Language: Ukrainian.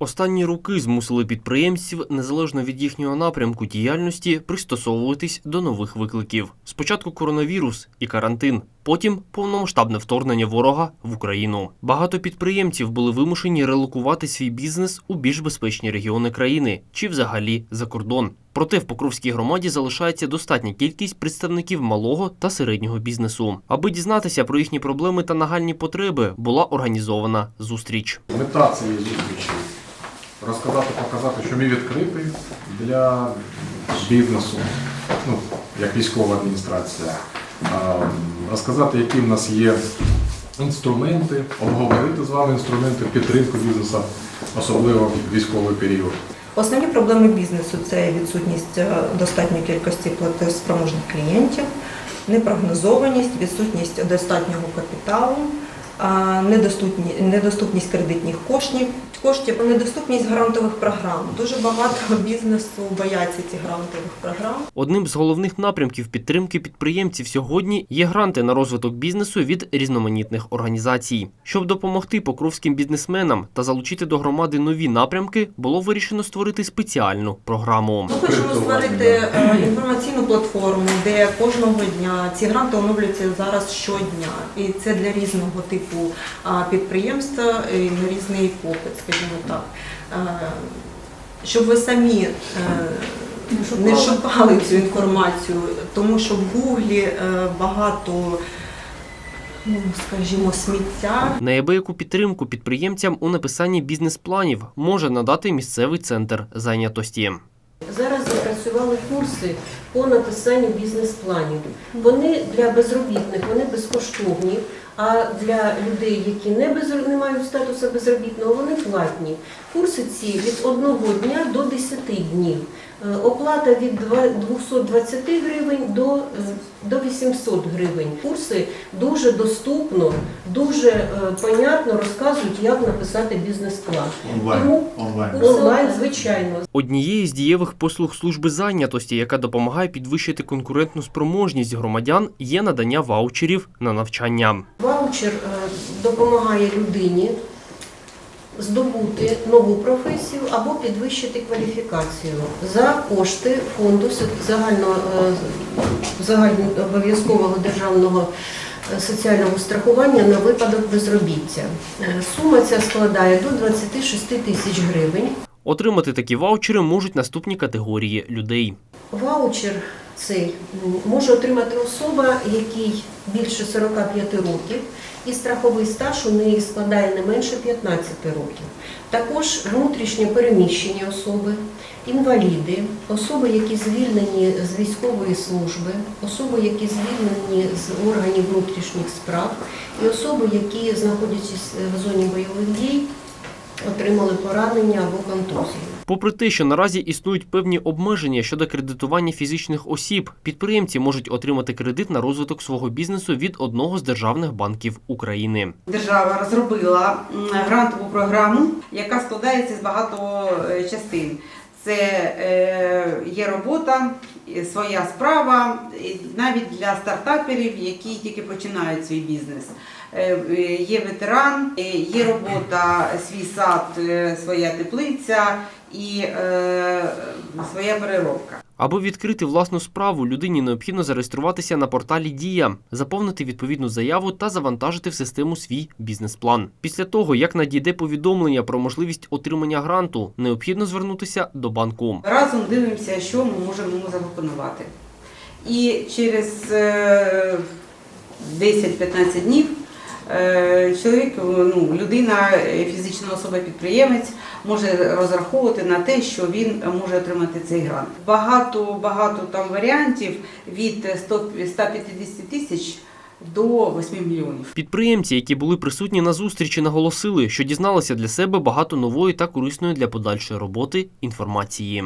Останні роки змусили підприємців, незалежно від їхнього напрямку діяльності, пристосовуватись до нових викликів. Спочатку коронавірус і карантин, потім повномасштабне вторгнення ворога в Україну. Багато підприємців були вимушені релокувати свій бізнес у більш безпечні регіони країни чи взагалі за кордон. Проте в Покровській громаді залишається достатня кількість представників малого та середнього бізнесу. Аби дізнатися про їхні проблеми та нагальні потреби, була організована зустріч. Мета цієї зустрічі розказати, показати, що ми відкриті для бізнесу, ну, як військова адміністрація, розказати, які в нас є інструменти, обговорити з вами інструменти підтримки бізнесу, особливо в військовий період. Основні проблеми бізнесу це відсутність е, достатньої кількості платоспроможних клієнтів, непрогнозованість, відсутність достатнього капіталу, недоступність кредитних коштів, коштів, недоступність грантових програм. Дуже багато бізнесу бояться цих грантових програм. Одним з головних напрямків підтримки підприємців сьогодні є гранти на розвиток бізнесу від різноманітних організацій. Щоб допомогти покровським бізнесменам та залучити до громади нові напрямки, було вирішено створити спеціальну програму. Ми хочемо створити е, інформаційну платформу, де кожного дня ці гранти оновлюються зараз щодня, і це для різного типу підприємства і на різний попит, скажімо так. Щоб ви самі е, не шукали цю інформацію, тому що в Гуглі е, багато, ну скажімо, сміття. Неабияку підтримку підприємцям у написанні бізнес-планів може надати місцевий центр зайнятості. Зараз запрацювали курси по написанню бізнес-планів. Вони для безробітних, вони безкоштовні, а для людей, які не, без, не мають статусу безробітного, вони платні. Курси ці від одного дня до 10 днів. Е, Оплата від два- 220 гривень до, е, до 800 гривень. Курси дуже доступно, дуже е, понятно розказують, як написати бізнес-план. Тому онлайн. онлайн, звичайно, Однією з дієвих послуг служби зайнятості, яка допомагає підвищити конкурентну спроможність громадян, є надання ваучерів на навчання. Ваучер е, допомагає людині здобути нову професію або підвищити кваліфікацію за кошти фонду со- загально, е, загальнообов'язкового державного е, соціального страхування на випадок безробіття. Е, Сума ця складає до 26 тисяч гривень. Отримати такі ваучери можуть наступні категорії людей. Ваучер цей може отримати особа, якій більше 45 років, і страховий стаж у неї складає не менше 15 років. Також внутрішньо переміщені особи, інваліди, особи, які звільнені з військової служби, особи, які звільнені з органів внутрішніх справ, і особи, які, знаходячись в зоні бойових дій, отримали поранення або контузію. Попри те, що наразі існують певні обмеження щодо кредитування фізичних осіб, підприємці можуть отримати кредит на розвиток свого бізнесу від одного з державних банків України. Держава розробила грантову програму, яка складається з багато е, частин. Це е, є робота, своя справа, навіть для стартаперів, які тільки починають свій бізнес. Е, е, Є ветеран, е, є робота, свій сад, своя теплиця і своя переробка. Аби відкрити власну справу, людині необхідно зареєструватися на порталі Дія, заповнити відповідну заяву та завантажити в систему свій бізнес-план. Після того, як надійде повідомлення про можливість отримання гранту, необхідно звернутися до банку. Разом дивимося, що ми можемо йому запропонувати. І через е, 10-15 днів е, чоловік, ну, людина, е, фізична особа-підприємець може розраховувати на те, що він може отримати цей грант. Багато багато там варіантів від 100 150 тисяч до 8 мільйонів. Підприємці, які були присутні на зустрічі, наголосили, що дізналися для себе багато нової та корисної для подальшої роботи інформації.